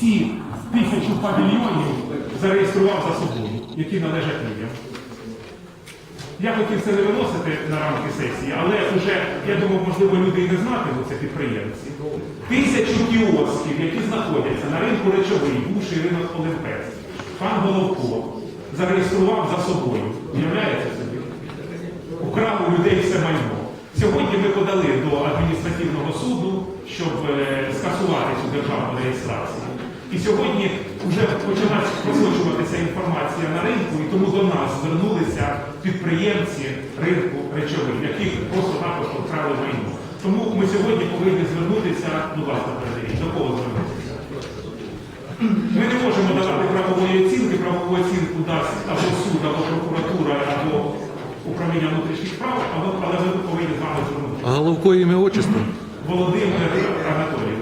ці тисячу павільйонів зареєстрував за собою, які належать людям. Я хотів це не виносити на рамки сесії, але вже, я думав, можливо, люди і не знатимуть це підприємці. Тисячу кіосків, які знаходяться на ринку речовий, бувший ринок Олимпець, пан Головко зареєстрував за собою. Уявляєте собі? Украв у людей все майно. Сьогодні ми подали до адміністративного суду, щоб е, скасувати цю державну реєстрацію. І сьогодні вже почала просочуватися інформація на ринку, і тому до нас звернулися підприємці ринку речових, яких просто-напросто вкрали майно. Тому ми сьогодні повинні звернутися, будь ласка, передивіть, до кого звернутися. Ми не можемо давати правової оцінки, правову оцінку дасть або суд, або прокуратура, або управління внутрішніх справ, але, ми повинні з вами звернутися. А головко ім'я отчество? Володимир Анатолійович.